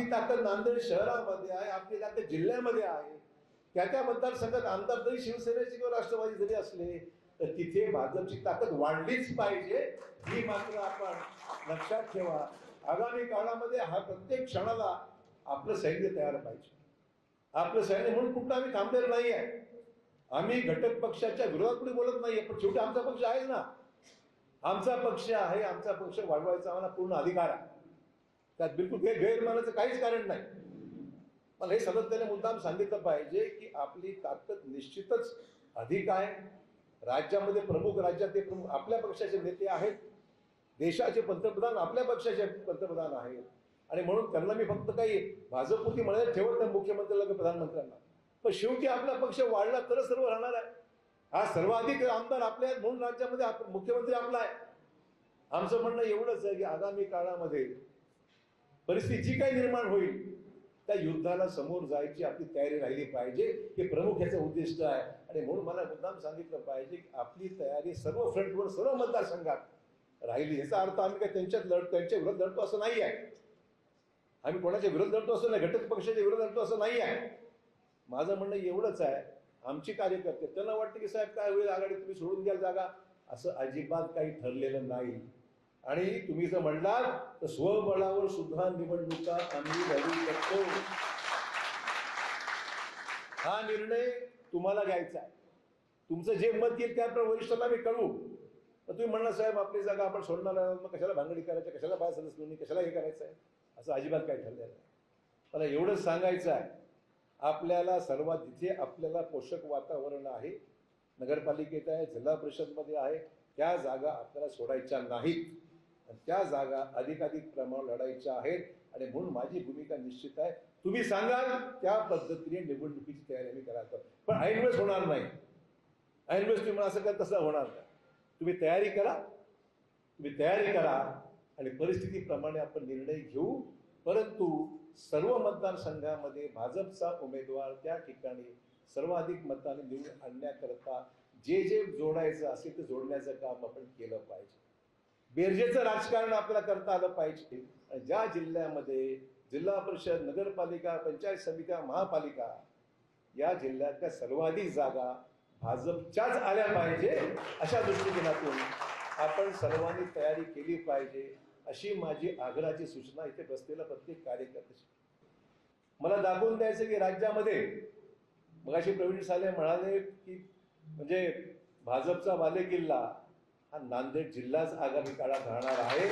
आपली ताकद नांदेड शहरामध्ये आहे आपली ताकद जिल्ह्यामध्ये आहे. त्या त्या मतदारसंघात आमदार जरी शिवसेनेचे किंवा राष्ट्रवादी जरी असले तर तिथे भाजपची ताकद वाढलीच पाहिजे ही मात्र आपण लक्षात ठेवा. आगामी काळामध्ये हा प्रत्येक क्षणाला आपलं सैन्य तयार पाहिजे. आपलं सैन्य म्हणून कुठं आम्ही थांबलेलं नाही आहे आम्ही घटक पक्षाच्या विरोधात कुठे बोलत नाहीये पण शेवटी आमचा पक्ष आहे ना. आमचा पक्ष आहे आमचा पक्ष वाढवायचा आम्हाला पूर्ण अधिकार आहे. त्यात बिलकुल हे गैरमानाचं काहीच कारण नाही. मला हे सातत्याने मुद्दाम सांगितलं पाहिजे की आपली ताकद निश्चितच अधिक आहे. राज्यामध्ये प्रमुख राज्यातले प्रमुख आपल्या पक्षाचे नेते आहेत. देशाचे पंतप्रधान आपल्या पक्षाचे पंतप्रधान आहेत. आणि म्हणून त्यांना मी फक्त काही भाजपपुरती म्हणायला ठेवत नाही मुख्यमंत्र्याला किंवा प्रधानमंत्र्यांना. पण शेवटी आपला पक्ष वाढला तरच सर्व राहणार आहे. हा सर्वाधिक आमदार आपले आहेत म्हणून राज्यामध्ये मुख्यमंत्री आपला आहे. आमचं म्हणणं एवढंच आहे की आगामी काळामध्ये परिस्थिती जी काही निर्माण होईल त्या युद्धाला समोर जायची आपली तयारी राहिली पाहिजे हे प्रमुख याचं उद्दिष्ट आहे. आणि म्हणून मला मुद्दाम सांगितलं पाहिजे की आपली तयारी सर्व फ्रंटवर सर्व मतदारसंघात राहिली. याचा अर्थ आम्ही काय त्यांच्यात लढ त्यांच्या विरोधात लढतो असं नाही आहे. आम्ही कोणाच्या विरोध लढतो असं नाही घटक पक्षाच्या विरोध लढतो असं नाही आहे. माझं म्हणणं एवढंच आहे आमची कार्यकर्ते त्यांना वाटतं की साहेब काय होईल आघाडी तुम्ही सोडून द्याल जागा. असं अजिबात काही ठरलेलं नाही. आणि तुम्ही जर म्हणलात तर स्वबळावर सुद्धा निवडणुका आम्ही लढू शकतो. हा निर्णय तुम्हाला घ्यायचा आहे. तुमचं जे मत येईल त्याप्रमाणे वरिष्ठांना मी कळवू. तर तुम्ही म्हणणार साहेब आपली जागा आपण सोडणार आहोत, मग कशाला भांगडी करायची? कशाला बाहेर सदस्य कशाला हे करायचं आहे? असं अजिबात काय ठरलेलं नाही. मला एवढंच सांगायचं आहे. आपल्याला सर्वात जिथे आपल्याला पोषक वातावरण आहे नगरपालिकेत आहे जिल्हा परिषदमध्ये आहे त्या जागा आपल्याला सोडायच्या नाहीत. त्या जागा अधिकाधिक प्रमाणावर लढायच्या आहेत. आणि म्हणून माझी भूमिका निश्चित आहे. तुम्ही सांगाल त्या पद्धतीने निवडणुकीची तयारी आम्ही करायचं पण ऐनवेळेस होणार नाही. ऐनवेळेस तुम्ही म्हणा असं काय तसं होणार नाही. तुम्ही तयारी करा. तुम्ही तयारी करा. आणि परिस्थितीप्रमाणे आपण निर्णय घेऊ. परंतु सर्व मतदारसंघामध्ये भाजपचा उमेदवार त्या ठिकाणी सर्वाधिक मताने निवडून आणण्याकरता जे जे जोडायचं असेल ते जोडण्याचं काम आपण केलं पाहिजे. बेरजेचं राजकारण आपल्याला करता आलं पाहिजे. ज्या जिल्ह्यामध्ये जिल्हा परिषद नगरपालिका पंचायत समित्या महापालिका या जिल्ह्यातल्या सर्वाधिक जागा भाजपच्याच आल्या पाहिजे अशा दृष्टिकोनातून आपण सर्वांनी तयारी केली पाहिजे अशी माझी आग्रहाची सूचना इथे बसलेल्या प्रत्येक कार्यकर्त्याची. मला दाखवून द्यायचं की राज्यामध्ये मगाशी प्रवीण साले म्हणाले की म्हणजे भाजपचा बालेकिल्ला हा नांदेड जिल्हाच आगामी काळात राहणार आहे.